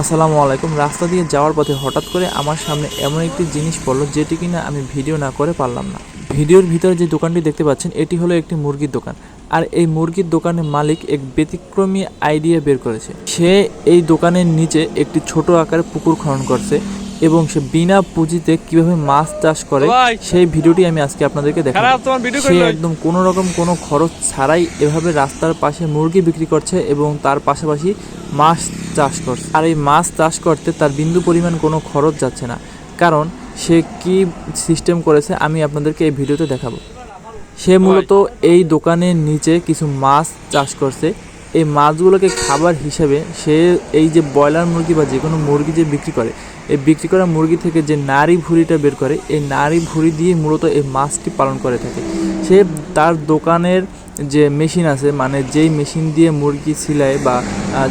আসসালামু আলাইকুম। রাস্তা দিয়ে যাওয়ার পথে হঠাৎ করে আমার সামনে এমন একটি জিনিস পড়ল যেটি কিনা আমি ভিডিও না করে পারলাম না। ভিডিওর ভিতরে যে দোকানটি দেখতে পাচ্ছেন, এটি হলো একটি মুরগির দোকান। আর এই মুরগির দোকানের মালিক এক ব্যতিক্রমী আইডিয়া বের করেছে। সে এই দোকানের নিচে একটি ছোট আকারে পুকুর খনন করছে। এবং সে বিনা পুঁজিতে কীভাবে মাছ চাষ করে সেই ভিডিওটি আমি আজকে আপনাদেরকে দেখাবো। সে একদম কোনো রকম কোনো খরচ ছাড়াই এভাবে রাস্তার পাশে মুরগি বিক্রি করছে এবং তার পাশাপাশি মাছ চাষ করছে। আর এই মাছ চাষ করতে তার বিন্দু পরিমাণ কোনো খরচ যাচ্ছে না। কারণ সে কি সিস্টেম করেছে আমি আপনাদেরকে এই ভিডিওতে দেখাবো। সে মূলত এই দোকানের নিচে কিছু মাছ চাষ করছে। এই মাছগুলোকে খাবার হিসেবে সে এই যে ব্রয়লার মুরগি বা যে কোনো মুরগি যে বিক্রি করে, এই বিক্রি করা মুরগি থেকে যে নারী ভুঁড়িটা বের করে, এই নারী ভুঁড়ি দিয়ে মূলত এই মাছটি পালন করে থাকে। সে তার দোকানের যে মেশিন আছে মানে যেই মেশিন দিয়ে মুরগি সিলায় বা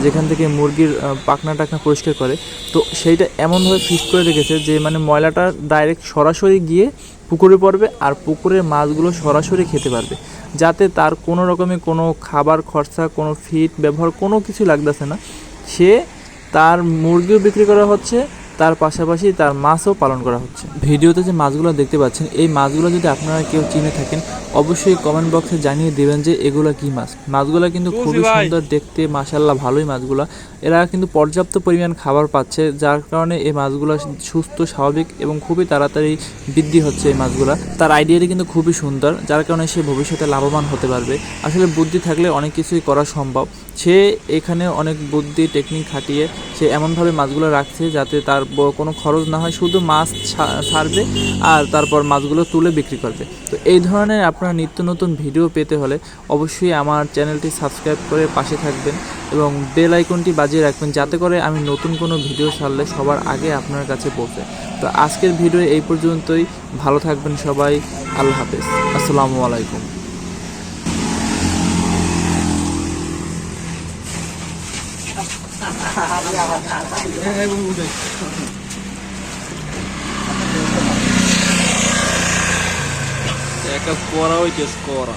যেখান থেকে মুরগির পাখনা টাকনা পরিষ্কার করে, তো সেইটা এমনভাবে ফিক্স করে রেখেছে যে মানে ময়লাটা ডাইরেক্ট সরাসরি গিয়ে পুকুরে পড়বে আর পুকুরের মাছগুলো সরাসরি খেতে পারবে। যাতে তার কোনো রকমের কোনো খাবার খরচা, কোনো ফিট ব্যবহার কোনো কিছু লাগতেছে না। সে তার মুরগিও বিক্রি করা হচ্ছে তার পাশাপাশি তার মাছও পালন করা হচ্ছে। ভিডিওতে যে মাছগুলো দেখতে পাচ্ছেন এই মাছগুলো যদি আপনারা কেউ চিনে থাকেন অবশ্যই কমেন্ট বক্সে জানিয়ে দেবেন যে এগুলো কি মাছ। মাছগুলো কিন্তু খুবই সুন্দর দেখতে মাশাল্লাহ ভালোই মাছগুলো। এরা কিন্তু পর্যাপ্ত পরিমাণ খাবার পাচ্ছে যার কারণে এই মাছগুলো সুস্থ স্বাভাবিক এবং খুবই তাড়াতাড়ি বৃদ্ধি হচ্ছে এই মাছগুলো। তার আইডিয়াটি কিন্তু খুবই সুন্দর যার কারণে সে ভবিষ্যতে লাভবান হতে পারবে। আসলে বুদ্ধি থাকলে অনেক কিছুই করা সম্ভব। সে এখানে অনেক বুদ্ধি টেকনিক খাটিয়ে সে এমনভাবে মাছগুলো রাখছে যাতে তার ব- কোনো খরচ না হয়, শুধু মাছ ছাড়বে আর তারপর মাছগুলো তুলে বিক্রি করবে। তো এই ধরনের আপনারা নিত্য নতুন ভিডিও পেতে হলে অবশ্যই আমার চ্যানেলটি সাবস্ক্রাইব করে পাশে থাকবেন এবং বেল আইকনটি বাজিয়ে রাখবেন যাতে করে আমি নতুন কোনো ভিডিও ছাড়লে সবার আগে আপনার কাছে পৌঁছে। তো আজকের ভিডিও এই পর্যন্তই। ভালো থাকবেন সবাই। আল্লাহ হাফেজ। আসসালামু আলাইকুম। একটা করা হইতেছে করা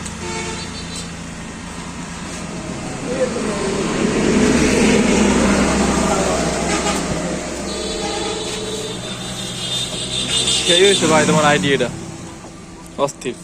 সেই হয়েছে ভাই তোমার আইডিয়াটা অস্থির